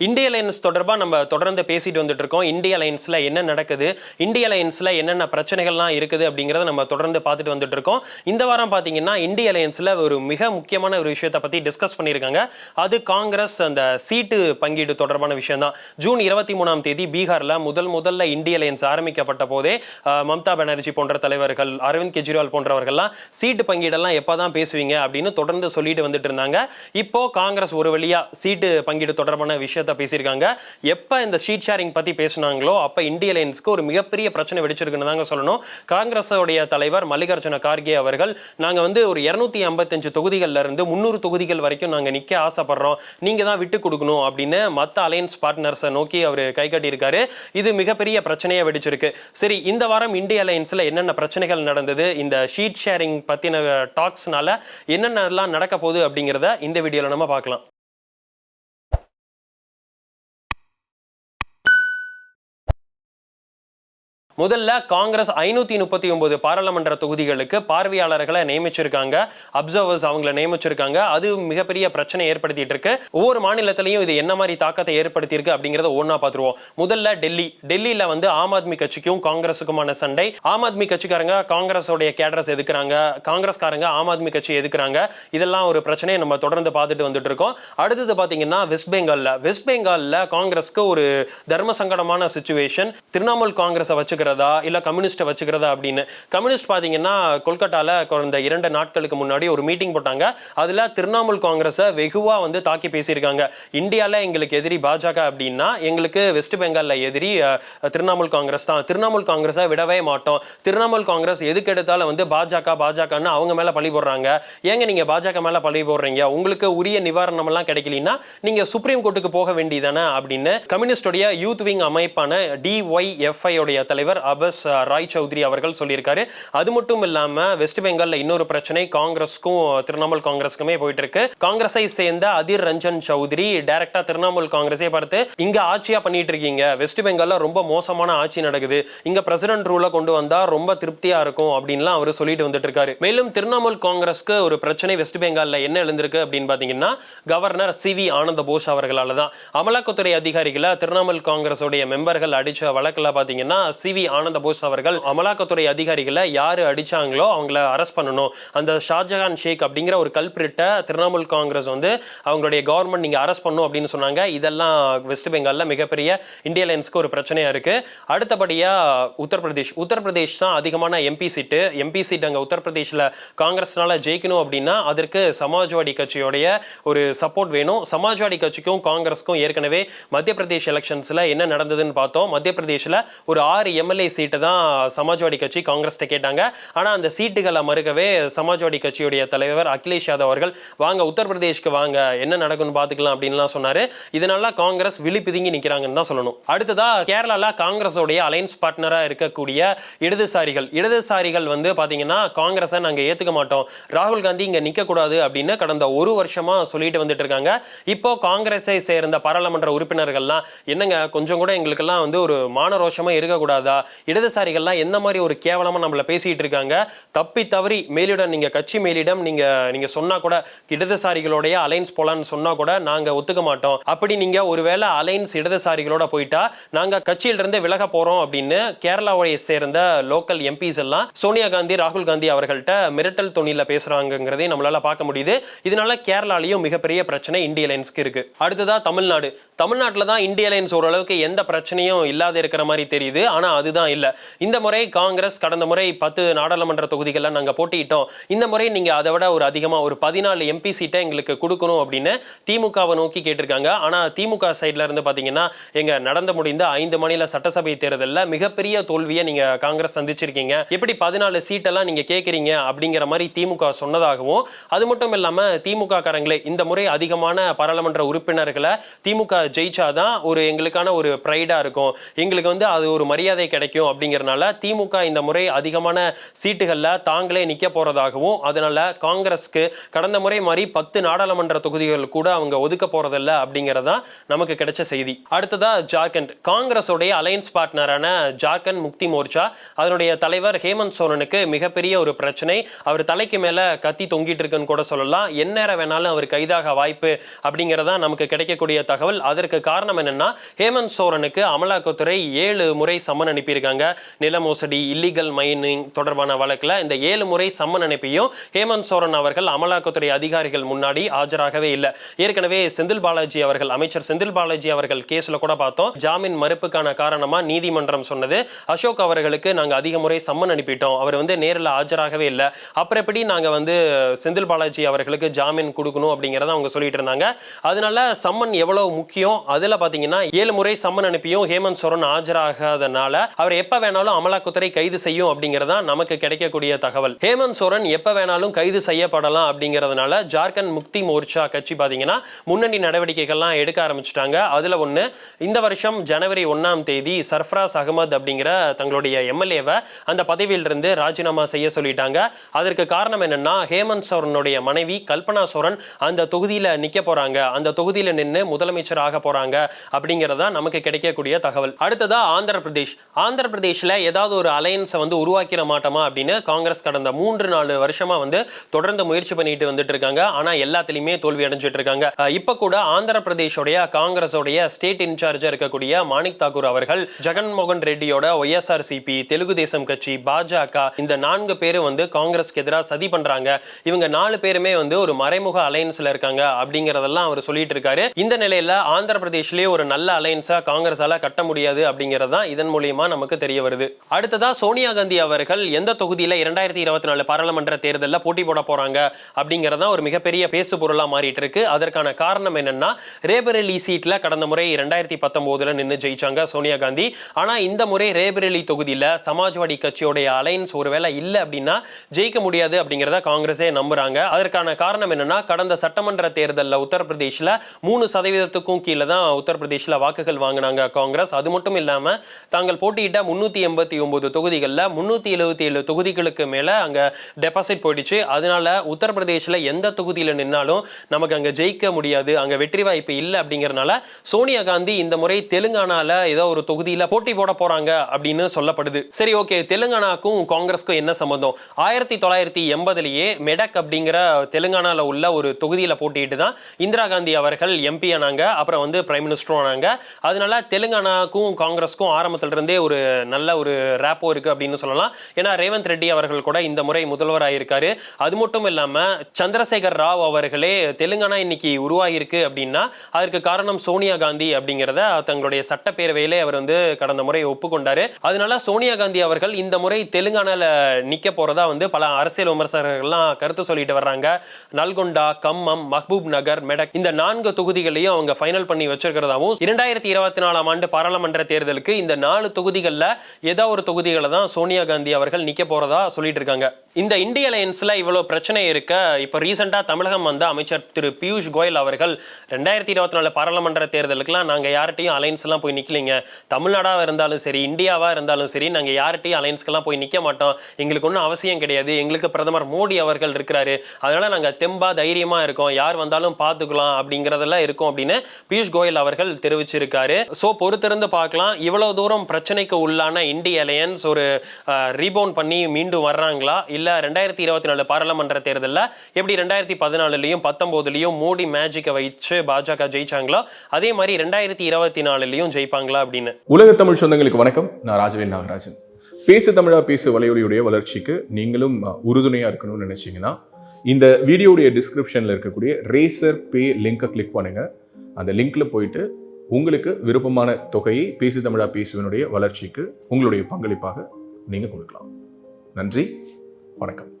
இந்திய அலையன்ஸ் தொடர்பாக நம்ம தொடர்ந்து பேசிட்டு வந்துட்டு இருக்கோம் இந்திய அலையன்ஸில் என்ன நடக்குது? இந்திய அலையன்ஸில் என்னென்ன பிரச்சனைகள்லாம் இருக்குது அப்படிங்கிறத நம்ம தொடர்ந்து பார்த்துட்டு வந்துட்டு இருக்கோம் இந்த வாரம் பார்த்தீங்கன்னா இந்திய அலையன்ஸில் ஒரு மிக முக்கியமான ஒரு விஷயத்தை பற்றி டிஸ்கஸ் பண்ணியிருக்காங்க. அது காங்கிரஸ் அந்த சீட்டு பங்கீடு தொடர்பான விஷயம் தான் ஜூன் இருபத்தி மூணாம் தேதி பீகாரில் முதல் முதல்ல இந்திய அலையன்ஸ் ஆரம்பிக்கப்பட்ட போதே மம்தா பானர்ஜி போன்ற தலைவர்கள் அரவிந்த் கெஜ்ரிவால் போன்றவர்கள்லாம் சீட்டு பங்கீடெல்லாம் எப்போ தான் பேசுவீங்க அப்படின்னு தொடர்ந்து சொல்லிட்டு வந்துட்டு இருந்தாங்க இப்போ காங்கிரஸ் ஒரு வழியா சீட்டு பங்கீடு தொடர்பான விஷயத்தை பேசியிருக்காங்க. எப்ப இந்த ஷீட் ஷேரிங் பத்தி பேசுனாங்களோ அப்ப இந்திய லைன்ஸ்க்கு ஒரு மிகப்பெரிய பிரச்சனை வெடிச்சிருக்குன்னு தாங்க சொல்லணும். காங்கிரஸோடைய தலைவர் மல்லிகார்ஜுன கார்கே அவர்கள் நாங்க வந்து ஒரு இருநூத்தி ஐம்பத்தஞ்சு தொகுதிகள்ல இருந்து முந்நூறு தொகுதிகள் வரைக்கும் நாங்க நிக்க ஆசைப்படுறோம். நீங்க தான் விட்டு கொடுக்கணும் அப்படின்னு மத்த அலையன்ஸ் பார்ட்னர்ஸை நோக்கி அவர் கை காட்டியிருக்காரு. இது மிகப்பெரிய பிரச்சனையை வெடிச்சிருக்கு. சரி இந்த வாரம் இந்திய அலையன்ஸில் என்னென்ன பிரச்சனைகள் நடந்தது? இந்த ஷீட் ஷேரிங் பத்தின டாக்ஸ்னால என்னென்னலாம் நடக்க போகுது அப்படிங்கிறத இந்த வீடியோவில் நம்ம பார்க்கலாம். முதல்ல காங்கிரஸ் ஐநூற்றி முப்பத்தி ஒன்பது பாராளுமன்ற தொகுதிகளுக்கு பார்வையாளர்களை நியமிச்சிருக்காங்க. அப்சர்வர்ஸ் அவங்கள நியமிச்சிருக்காங்க. அது மிகப்பெரிய பிரச்சனை ஏற்படுத்திட்டு இருக்கு ஒவ்வொரு மாநிலத்திலையும் இது என்ன மாதிரி தாக்கத்தை ஏற்படுத்தியிருக்கு அப்படிங்கிறத ஒன்றா பார்த்துருவோம். முதல்ல டெல்லி. டெல்லியில் வந்து ஆம் ஆத்மி கட்சிக்கும் காங்கிரஸுக்குமான சண்டை. ஆம் ஆத்மி கட்சிக்காரங்க காங்கிரஸோடைய கேடரஸ் எதுக்குறாங்க? காங்கிரஸ்காரங்க ஆம் ஆத்மி கட்சி எதுக்குறாங்க? இதெல்லாம் ஒரு பிரச்சனையை நம்ம தொடர்ந்து பார்த்துட்டு வந்துட்டு இருக்கோம் அடுத்தது பார்த்தீங்கன்னா வெஸ்ட் பெங்காலில். வெஸ்ட் பெங்காலில் காங்கிரஸ்க்கு ஒரு தர்ம சங்கடமான சுச்சுவேஷன் திரிணாமுல் காங்கிரஸை வச்சுக்கிறதா? இல்ல கம்யூனிஸ்ட்டை வச்சுக்கிறதா அப்படின்னு? கம்யூனிஸ்ட் பாத்தீங்கன்னா கொல்கட்டால குறைந்த இரண்டு நாட்களுக்கு முன்னாடி ஒரு மீட்டிங் போட்டாங்க. அதுல திரிணாமுல் காங்கிரஸை வெகுவா வந்து தாக்கி பேசியிருக்காங்க. இந்தியாவில் எங்களுக்கு எதிரி பாஜக அப்படின்னா எங்களுக்கு வெஸ்ட் பெங்காலில் எதிரி திரிணாமுல் காங்கிரஸ் தான். திரிணாமுல் காங்கிரஸை விடவே மாட்டோம். திரிணாமுல் காங்கிரஸ் எதுக்கு எடுத்தாலும் வந்து பாஜக பாஜகன்னு அவங்க மேல பழி போடுறாங்க. ஏங்க நீங்க பாஜக மேல பழி போடுறீங்க? உங்களுக்கு உரிய நிவாரணம் எல்லாம் நீங்கள் நீங்க சுப்ரீம் கோர்ட்டுக்கு போக வேண்டியதானே அப்படின்னு கம்யூனிஸ்டுடைய யூத் விங் அமைப்பான டிஒய்எஃப்ஐ உடைய தலைவர் அபஸ் ராய் சௌத்ரி அவர்கள் சொல்லியிருக்காரு. அது மட்டும் இல்லாம வெஸ்ட் பெங்கால்ல இன்னொரு பிரச்சனை காங்கிரஸ்க்கும் திரிணாமுல் காங்கிரஸ்க்குமே போயிட்டு இருக்கு காங்கிரஸை சேர்ந்த அதிர் ரஞ்சன் சௌத்ரி டைரக்டா திரிணாமுல் காங்கிரஸை பார்த்து இங்க ஆட்சியா பண்ணிட்டு இருக்கீங்க வெஸ்ட் பெங்கால்ல ரொம்ப மோசமான ஆட்சி நடக்குது. இங்க பிரசிடென்ட் ரூல கொண்டு வந்தா ரொம்ப திருப்தியா இருக்கும் அப்படின்லாம் அவர் சொல்லிட்டு வந்துட்டு இருக்காரு மேலும் திரிணாமுல் காங்கிரஸ்க்கு ஒரு பிரச்சனை வெஸ்ட் பெங்கால்ல என்ன எழுந்திருக்கு அப்படின்னு பாத்தீங்கன்னா கவர்னர் சி. வி. ஆனந்த போஸ் அவர்களால தான். அமலாக்கத்துறை அதிகாரிகளை திரிணாமுல் காங்கிரஸுடைய மெம்பர்கள் அடிச்ச வழக்கில் பார்த்தீங்கன்னா சி. வி. ஆனந்த போஸ் அவர்கள் அமலாக்கத்துறை அதிகாரிகளை யார் அடிச்சாங்களோ அவங்கள அரெஸ்ட் பண்ணணும். அந்த ஷாஜகான் ஷேக் அப்படிங்கிற ஒரு கல்பிரிட்டை திரிணாமுல் காங்கிரஸ் வந்து அவங்களுடைய கவர்மெண்ட் நீங்கள் அரெஸ்ட் பண்ணும் அப்படின்னு சொன்னாங்க. இதெல்லாம் வெஸ்ட் பெங்காலில் மிகப்பெரிய இந்திய லைன்ஸ்க்கு ஒரு பிரச்சனையாக இருக்கு. அடுத்தபடியாக உத்தரப்பிரதேஷ். உத்தரப்பிரதேஷ் தான் அதிகமான எம்பி சீட்டு எம்பி சீட் அங்கே உத்தரப்பிரதேஷில் காங்கிரஸ்னால ஜெயிக்கணும் அப்படின்னா அதற்கு சமாஜ்வாடி கட்சியோடைய ஒரு சப்போர்ட் வேணும். சமாஜ்வாடி கட்சிக்கும் காங்கிரஸ்க்கும் ஏற்கனவே மத்திய பிரதேஷ் எலெக்ஷன்ஸில் என்ன நடந்ததுன்னு பார்த்தோம். மத்திய பிரதேஷில் ஒரு ஆறு எம்எல்ஏ சீட்டு தான் சமாஜ்வாடி கட்சி காங்கிரஸ்கிட்ட கேட்டாங்க. ஆனால் அந்த சீட்டுகளை மறுக்கவே சமாஜ்வாடி கட்சியுடைய தலைவர் அகிலேஷ் யாதவ் அவர்கள் வாங்க உத்தரப்பிரதேஷ்க்கு வாங்க என்ன நடக்கும்னு பார்த்துக்கலாம் அப்படின்லாம் சொன்னார். இதனால காங்கிரஸ் விழி நிற்கிறாங்கன்னு தான் சொல்லணும். அடுத்ததா கேரளால காங்கிரஸோடைய அலைன்ஸ் பார்ட்னராக இருக்கக்கூடிய இடதுசாரிகள். இடதுசாரிகள் வந்து பார்த்தீங்கன்னா காங்கிரஸை நாங்கள் ஏற்றுக்க மாட்டோம். ராகுல் காந்தி இங்கே நிற்கக்கூடாது அப்படின்னு கடந்த ஒரு வருஷமாக சொல்லிட்டு வந்துட்டு இருக்காங்க. இப்போ காங்கிரஸை சேர்ந்த பாராளுமன்ற உறுப்பினர்கள்லாம் என்னங்க கொஞ்சம் கூட எங்களுக்கெல்லாம் வந்து ஒரு மான ரோஷமாக இருக்கக்கூடாதா? இடதுசாரிகள்லாம் எந்த மாதிரி ஒரு கேவலமா நம்மள பேசிகிட்டு இருக்காங்க? தப்பி தவறி மேலிடம் நீங்க கட்சி மேலிடம் நீங்க நீங்க சொன்னா கூட இடதுசாரிகளுடைய அலைன்ஸ் போலான்னு சொன்னா கூட நாங்க ஒத்துக்க மாட்டோம். அப்படி நீங்க ஒருவேளை அலைன்ஸ் இடதுசாரிகளோட போயிட்டா நாங்க கட்சியிலிருந்து விலக போறோம் அப்படின்னு கேரளாவை சேர்ந்த லோக்கல் எம்பிஸ் எல்லாம் சோனியா காந்தி ராகுல் காந்தி அவர்கள்ட்ட மிரட்டல் தொனியில பேசுகிறாங்கிறதையும் நம்மளால பார்க்க முடியுது. இதனால கேரளாலையும் மிகப்பெரிய பிரச்சனை இந்திய லைன்ஸ்க்கு இருக்கு. அடுத்ததா தமிழ்நாடு. தமிழ்நாட்டில் தான் இந்திய லைன்ஸ் ஓரளவுக்கு எந்த பிரச்சனையும் இல்லாத இருக்கிற மாதிரி தெரியுது. ஆனா தான் இல்ல. இந்த முறை காங்கிரஸ் கடந்த முறை பத்து நாடாளுமன்ற தொகுதிகள்லாம் நாங்க போட்டியிட்டோம். இந்த முறை நீங்கள் அதை விட ஒரு அதிகமா ஒரு பதினாலு எம்பி சீட்டை எங்களுக்கு கொடுக்கணும் அப்படின்னு திமுகவை நோக்கி கேட்டிருக்காங்க. ஆனால் திமுக சைடில் இருந்து பார்த்தீங்கன்னா எங்கள் நடந்து முடிந்த ஐந்து மாநில சட்டசபை தேர்தலில் மிகப்பெரிய தோல்வியை நீங்க காங்கிரஸ் சந்திச்சிருக்கீங்க. எப்படி பதினாலு சீட்டெல்லாம் நீங்க கேட்குறீங்க அப்படிங்கிற மாதிரி திமுக சொன்னதாகவும் அது மட்டும் இல்லாம திமுக காரங்களே இந்த முறை அதிகமான பாராளுமன்ற உறுப்பினர்களை திமுக ஜெயிச்சாதான் ஒரு எங்களுக்கான ஒரு ப்ரைடாக இருக்கும். எங்களுக்கு வந்து அது ஒரு மரியாதை கிடைக்கும் அப்படிங்கிறனால திமுக இந்த முறை அதிகமான சீட்டுகளில் தாங்களே நிற்க போறதாகவும் அதனால காங்கிரஸ்க்கு கடந்த முறை மாதிரி பத்து நாடாளுமன்ற தொகுதிகள் கூட அவங்க ஒதுக்க போகிறதில்ல அப்படிங்கறதா நமக்கு கிடைச்ச செய்தி. அடுத்ததா ஜார்க்கண்ட். காங்கிரஸோடைய அலையன்ஸ் பார்ட்னரான ஜார்க்கண்ட் முக்தி மோர்ச்சா அதனுடைய தலைவர் ஹேமந்த் சோரனுக்கு மிகப்பெரிய ஒரு பிரச்சனை. அவர் தலைக்கு மேலே கத்தி தொங்கிட்டு இருக்குன்னு கூட சொல்லலாம். எந்நேரம் வேணாலும் அவர் கைதாக வாய்ப்பு அப்படிங்கறதா நமக்கு கிடைக்கக்கூடிய தகவல். அதற்கு காரணம் என்னன்னா ஹேமந்த் சோரனுக்கு அமலாக்கத்துறை ஏழு முறை சம்மன் அனுப்பியிருக்காங்க நில மோசடி இல்லீகல் மைனிங் தொடர்பான வழக்கில் இந்த ஏழு முறை சம்மன் அனுப்பியும் ஹேமந்த் சோரன் அவர்கள் அமலாக்கத்துறை அதிகாரிகள் முன்னாடி ஆஜராகவே இல்லை. ஏற்கனவே செந்தில் பாலாஜி அவர்கள் அமைச்சர் செந்தில் பாலாஜி அவர்கள் கேஸில் கூட பார்த்தோம். ஜாமீன் மறுப்புக்கான காரணமாக நீதிமன்றம் சொன்னது. அசோக் அவர்களுக்கு நாங்கள் அதிக முறை சம்மன் அனுப்பிட்டோம். அவர் வந்து நேரில் ஆஜராகவே இல்லை. அப்புறம் எப்படி நாங்கள் வந்து செந்தில் பாலாஜி அவர்களுக்கு ஜாமீன் கொடுக்கணும் அப்படிங்கிறத அவங்க சொல்லிட்டு இருந்தாங்க. அதனால சம்மன் எவ்வளவு முக்கியம்? அதில் பார்த்தீங்கன்னா ஏழு முறை சம்மன் அனுப்பியும் ஹேமந்த் சோரன் ஆஜராகாதனால அவர் எப்ப வேணாலும் அமலாக்கத்துறை கைது செய்யும் அப்படிங்கறதா நமக்கு கிடைக்கக்கூடிய தகவல். ஹேமந்த் சோரன் எப்ப வேணாலும் கைது செய்யப்படலாம் அப்படிங்கறதுனால ஜார்க்கண்ட் முக்தி மோர்ச்சா கட்சி பாத்தீங்கன்னா முன்னணி நடவடிக்கைகள்லாம் எடுக்க ஆரம்பிச்சிட்டாங்க. அதுல ஒண்ணு இந்த வருஷம் ஜனவரி ஒன்னாம் தேதி சர்ஃப்ராஸ் அகமது அப்படிங்கிற தங்களுடைய எம்எல்ஏவை அந்த பதவியிலிருந்து ராஜினாமா செய்ய சொல்லிட்டாங்க. அதற்கு காரணம் என்னன்னா ஹேமந்த் சோரனுடைய மனைவி கல்பனா சோரன் அந்த தொகுதியில நிக்க போறாங்க. அந்த தொகுதியில நின்று முதலமைச்சர் ஆக போறாங்க அப்படிங்கறதா நமக்கு கிடைக்கக்கூடிய தகவல். அடுத்ததா ஆந்திர பிரதேஷ் ஆந்திர பிரதேஷ்ல ஏதாவது ஒரு அலையன்ஸை வந்து உருவாக்கிட மாட்டோமா அப்படின்னு காங்கிரஸ் கடந்த மூன்று நாலு வருஷமாக வந்து தொடர்ந்து முயற்சி பண்ணிட்டு வந்துட்டு இருக்காங்க. ஆனால் எல்லாத்துலேயுமே தோல்வி அடைஞ்சிட்டு இருக்காங்க. இப்போ கூட ஆந்திர பிரதேஷோடைய காங்கிரஸோடைய ஸ்டேட் இன்சார்ஜாக இருக்கக்கூடிய மாணிக் தாக்கூர் அவர்கள் ஜெகன்மோகன் ரெட்டியோட ஒய்எஸ்ஆர் சிபி தெலுங்கு தேசம் கட்சி பாஜக இந்த நான்கு பேரும் வந்து காங்கிரஸ்க்கு எதிராக சதி பண்ணுறாங்க இவங்க நாலு பேருமே வந்து ஒரு மறைமுக அலையன்ஸில் இருக்காங்க அப்படிங்கிறதெல்லாம் அவர் சொல்லிட்டு இருக்காரு. இந்த நிலையில் ஆந்திர பிரதேஷ்லேயே ஒரு நல்ல அலையன்ஸாக காங்கிரஸால் கட்ட முடியாது அப்படிங்கிறது தான் இதன் மூலியமாக நமக்கு தெரிய வருது. அடுத்ததா சோனியா காந்தி அவர்கள் எந்த தொகுதியில இரண்டாயிரத்தி இருபத்தி நாலு பாராளுமன்ற தேர்தலில் போட்டி போட போறாங்க அப்படிங்கறதா ஒரு மிகப்பெரிய பேசு பொருளா மாறிட்டு இருக்கு அதற்கான காரணம் என்னன்னா ரேபரேலி சீட்ல கடந்த முறை இரண்டாயிரத்தி பத்தொன்பதுல நின்று ஜெயிச்சாங்க சோனியா காந்தி. ஆனா இந்த முறை ரேபரேலி தொகுதியில் சமாஜ்வாடி கட்சியோடைய அலைன்ஸ் ஒருவேளை இல்லை அப்படின்னா ஜெயிக்க முடியாது அப்படிங்கிறத காங்கிரஸே நம்புறாங்க. அதற்கான காரணம் என்னன்னா கடந்த சட்டமன்ற தேர்தலில் உத்தரப்பிரதேஷ்ல மூணு சதவீதத்துக்கும் கீழே தான் உத்தரப்பிரதேசில் வாக்குகள் வாங்கினாங்க காங்கிரஸ். அது மட்டும் இல்லாமல் தாங்கள் போட்டி போட்டியிட்ட முன்னூத்தி எண்பத்தி ஒம்பது தொகுதிகளில் முந்நூற்றி எழுபத்தி ஏழு தொகுதிகளுக்கு மேலே அங்கே டெபாசிட் போயிடுச்சு. அதனால உத்தரப்பிரதேஷ்ல எந்த தொகுதியில் நின்னாலும் நமக்கு அங்கே ஜெயிக்க முடியாது. அங்கே வெற்றி வாய்ப்பு இல்லை அப்படிங்கறதுனால சோனியா காந்தி இந்த முறை தெலுங்கானாவில் ஏதோ ஒரு தொகுதியில் போட்டி போட போகிறாங்க அப்படின்னு சொல்லப்படுது. சரி ஓகே. தெலுங்கானாக்கும் காங்கிரஸ்க்கும் என்ன சம்பந்தம்? ஆயிரத்தி தொள்ளாயிரத்தி எண்பதுலேயே மெடக் அப்படிங்கிற தெலுங்கானாவில் உள்ள ஒரு தொகுதியில் போட்டிட்டு தான் இந்திரா காந்தி அவர்கள் எம்பி ஆனாங்க. அப்புறம் வந்து பிரைம் மினிஸ்டரும் ஆனாங்க. அதனால தெலுங்கானாக்கும் காங்கிரஸ்க்கும் ஆரம்பத்துல இருந்தே ஒரு நல்ல ஒரு ரேப்போ இருக்கு அப்படின்னு சொல்லலாம். ஏன்னா ரேவந்த் ரெட்டி அவர்கள் கூட இந்த முறை முதல்வராக இருக்காரு அது மட்டும் இல்லாமல் சந்திரசேகர் ராவ் அவர்களே தெலுங்கானா இன்னைக்கு உருவாகியிருக்கு அப்படின்னா அதற்கு காரணம் சோனியா காந்தி அப்படிங்கிறத தங்களுடைய சட்டப்பேரவையிலே அவர் வந்து கடந்த முறை ஒப்புக்கொண்டாரு. அதனால சோனியா காந்தி அவர்கள் இந்த முறை தெலுங்கானால நிக்க போறதா வந்து பல அரசியல் விமர்சகர்கள்லாம் கருத்து சொல்லிட்டு வர்றாங்க. நல்கொண்டா கம்மம் மஹ்பூப் நகர் மெடக் இந்த நான்கு தொகுதிகளையும் அவங்க ஃபைனல் பண்ணி வச்சிருக்கிறதாவும் இரண்டாயிரத்தி இருபத்தி நாலாம் ஆண்டு பாராளுமன்ற தேர்தலுக்கு இந்த நாலு தொகுதிகளில் ஏதோ ஒரு தொகுதிகளை தான் சோனியா காந்தி அவர்கள் நிக்க போறதா சொல்லிட்டு இருக்காங்க. இந்த இந்திய அலையன்ஸில் இவ்வளோ பிரச்சனை இருக்க இப்போ ரீசெண்டாக தமிழகம் வந்த அமைச்சர் திரு பியூஷ் கோயல் அவர்கள் ரெண்டாயிரத்தி இருபத்தி நாலு பாராளுமன்ற தேர்தலுக்குலாம் நாங்கள் யார்கிட்டயும் அலையன்ஸ்லாம் போய் நிற்கலைங்க தமிழ்நாடாக இருந்தாலும் சரி இந்தியாவாக இருந்தாலும் சரி நாங்கள் யார்கிட்டயும் அலைன்ஸ்க்கெல்லாம் போய் நிற்க மாட்டோம். எங்களுக்கு ஒன்றும் அவசியம் கிடையாது. எங்களுக்கு பிரதமர் மோடி அவர்கள் இருக்கிறாரு. அதனால் நாங்கள் தெம்பாக தைரியமாக இருக்கோம். யார் வந்தாலும் பார்த்துக்கலாம் அப்படிங்கிறதெல்லாம் இருக்கும் அப்படின்னு பியூஷ் கோயல் அவர்கள் தெரிவிச்சிருக்காரு. ஸோ பொறுத்திருந்து பார்க்கலாம். இவ்வளோ தூரம் பிரச்சனைக்கு உள்ளான இந்திய அலையன்ஸ் ஒரு ரீபவுண்ட் பண்ணி மீண்டும் வர்றாங்களா? இல்லை ரெண்டாயிரத்தி இருபத்தி நாலு பாராளுமன்ற தேர்தலில் எப்படி ரெண்டாயிரத்தி பதினாலுலையும் பத்தொம்போதுலையும் மோடி மேஜிக்கை வச்சு பாஜக ஜெயிச்சாங்களோ அதே மாதிரி ரெண்டாயிரத்தி இருபத்தி நாலுலையும் ஜெயிப்பாங்களா அப்படின்னு. உலக தமிழ் சொந்தங்களுக்கு வணக்கம். நான் ராஜவேல் நாகராஜன். பேசு தமிழா பேசு வலையொலியுடைய வளர்ச்சிக்கு நீங்களும் உறுதுணையாக உறுதுணையா இருக்கணும்னு நினைச்சீங்கன்னா இந்த வீடியோடைய டிஸ்கிரிப்ஷனில் இருக்கக்கூடிய ரேசர் பே லிங்கை கிளிக் பண்ணுங்க. அந்த லிங்கில் போயிட்டு உங்களுக்கு விருப்பமான தொகையை பேசு தமிழா பேசுவனுடைய வளர்ச்சிக்கு உங்களுடைய பங்களிப்பாக நீங்கள் கொடுக்கலாம். நன்றி. வணக்கம்.